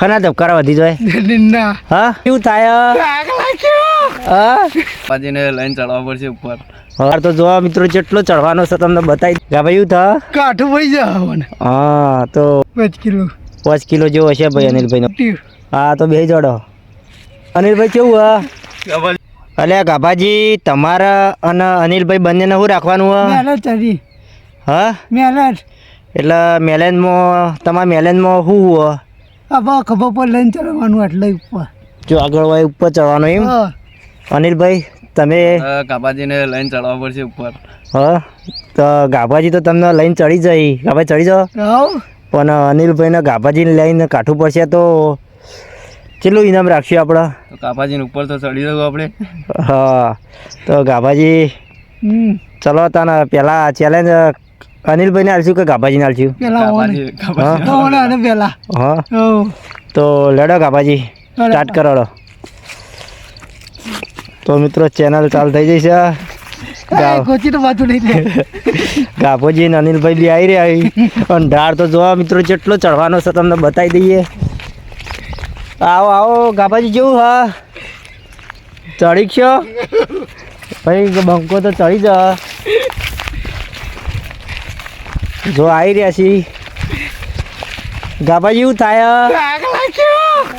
હના ધબકારા વધી જાય. દિનના હા? શું થાય પાજીને લઈને ચડવા પડશે ઉપર. હવે તો જોવા મિત્રો જેટલો ચડવાનો છે તમને બતાવી ગા ભાઈ શું થા કાઠું ભાઈ જવાનું હા તો પાંચ કિલો. પાંચ કિલો જેવો હશે ભાઈ અનિલભાઈનો. ટ્યુ. હા તો બે જોડો. અનિલભાઈ કેવું હા? અલ્યા ગાભાજી તમારા અને અનિલભાઈ બંનેને શું રાખવાનું હા? મહેનત એટલે મેલેજમાં તમારા મેલેજમાં શું હોય આબા ખભા પર લઈને ચડવાનું એટલે ઉપર. જો આગળ હોય ઉપર ચડવાનું એમ? અનિલભાઈ તમે ગાબાજીને લઈને ચડવા પડશે ઉપર. હા તો ગાભાજી તો તમને લઈને ચડી જાય. ગાભાઈ ચડી જાઓ. પણ અનિલભાઈને ગાભાજીને લઈને કાઠું પડશે તો કેટલું ઇનામ રાખશું આપણે? ગાભાજીને ઉપર તો ચડી જવું આપણે. હા તો ગાભાજી ચલો તને પહેલાં ચેલેન્જ અનિલભાઈને આલશું કે ગાભાજીને આલશું? પેલા હા? તો લડો ગાભાજી. સ્ટાર્ટ કરો તો મિત્રો ચેનલ ચાલુ થઈ જશે ગાભોજી ને અનિલભાઈ બી આવી રહ્યા અને ઢાળ તો જોવા મિત્રો જેટલો ચડવાનો છે તમને બતાવી દઈએ. આવો આવો ગાભાજી જેવું હા. ચડી છો ભાઈ બંકો તો ચડી જા જો આવી રહ્યા છીએ ગાભાજી શું થાય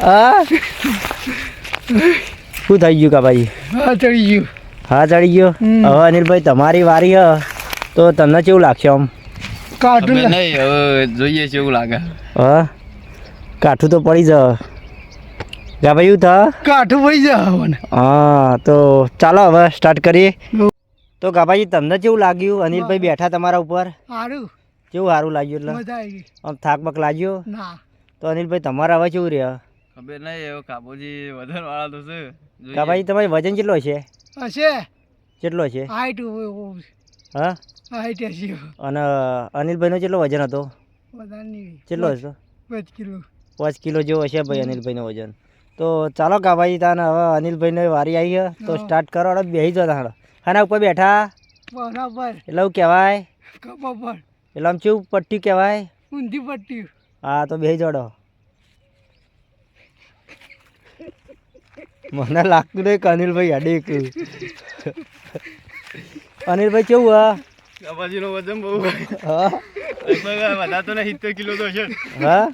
હા? શું થઈ ગયું ગાભાજી હા ચડી ગયું. હા ચડી ગયો? હવે અનિલભાઈ તમારી વારી હ? તો તમને કેવું લાગશે આમ? કાઠું નહીં હવે જોઈએ છે એવું લાગે. હા? કાઠું તો પડી જ ગાભાઈ શું થા? કાઠું પડી જવાનું હા તો ચાલો હવે સ્ટાર્ટ કરીએ. તો ગાભાજી તમને કેવું લાગ્યું? અનિલભાઈ બેઠા તમારા ઉપર? સારું. કેવું સારું લાગ્યું એટલે? મજા આવી ગઈ. આમ થાક બક લાગ્યો? ના. તો અનિલભાઈ તમારા હવે કેવું રહ્યા? ખબર નહીં એવો કાબુજી વજન વાળા તો છે. કાબાજી તમારી વજન કેટલો છે? હશે. કેટલો છે? હાઈટ હા? હાઈટ હશે. અને અનિલભાઈનો કેટલો વજન હતો? કેટલો હતો? પાંચ કિલો. પાંચ કિલો જેવો હશે ભાઈ અનિલભાઈનો વજન. તો ચાલો કાભાજી તાને હવે અનિલભાઈને વારી આવી ગયો તો સ્ટાર્ટ કરો બેસી જાઓ તાણ. ખાના ઉપર બેઠા. બરાબર. એટલે એવું કહેવાય પર એટલે આમ કેવું પટ્ટી કહેવાય? ઊંધી પટ્ટી. હા તો બેસી જોડો. મને લાગતું નહીં કે અનિલભાઈ અડે એકલું. અનિલભાઈ કેવું હા? કાપાજીનું વજન બહુ હા? લગભગ વધારે નહીં સિત્તેર કિલો તો છે હા?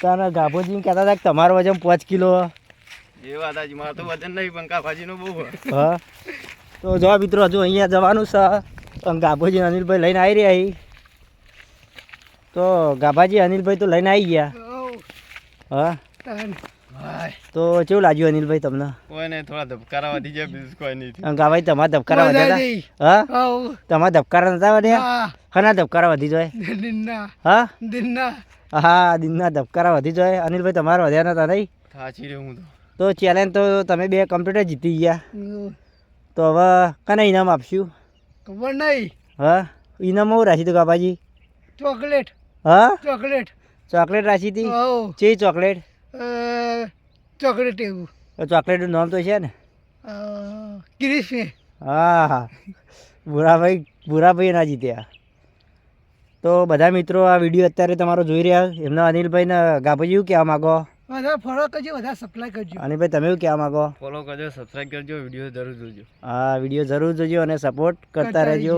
તારા ગાભોજી કહેતા હતા કે તમારું વજન પાંચ કિલો એ વાત આજે મારે તો વજન નહીં પણ કાપાજીનું બહુ હા? તો જો મિત્રો હજુ અહીંયા જવાનું છે. ગાભોજી ગાભાજી અનિલભાઈ લઈને આવી રહ્યા તો ગાભાજી અનિલભાઈ તો લઈને આવી ગયા. હા. તો કેવું લાગ્યું અનિલભાઈ તમને? કોઈ નહીં થોડા ધબકારા વધી જાય બીજું કોઈ નહીં ગાભાઈ તમારા ધબકારા વધ્યા હતા? હા? તમારા ધબકારા નતા વધ્યા? ખના ધબકારા વધી જાય? દિનના હા? દિનના હા દિનના ધબકારા વધી જાય. અનિલભાઈ તમારા વધ્યા નતા નહીં? સાચી રહ્યો હું તો. તો ચેલેન્જ તો તમે બે કમ્પ્યુટર જીતી ગયા. તો હવે કને ઇનામ આપશું? ખબર નહીં. હા? ઇનામ હું રાખી દઉં ગાભાજી. ચોકલેટ. હા? ચોકલેટ. ચોકલેટ રાખી હતી? ચે ચોકલેટ? ચોકલેટ એવું. ચોકલેટનું નામ તો છે ને? ક્રિસ્પી હા હા. ભૂરાભાઈ ભૂરાભાઈ ના જીત્યા તો બધા મિત્રો આ વીડિયો અત્યારે તમારો જોઈ રહ્યા એમના અનિલભાઈને ગાભાજી એવું કહેવા માગો. વધારે ફોલો કરજો વધારે સપ્લાય કરજો. અનિલભાઈ તમે એવું કહેવા માગો? ફોલો કરજો સબસ્ક્રાઈબ કરજો વીડિયો જરૂર જોજો. હા વીડિયો જરૂર જોજો અને સપોર્ટ કરતા રહેજો.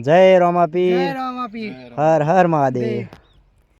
જય રોમાપી જય રોમાપી હર હર મહાદેવ. દેવ.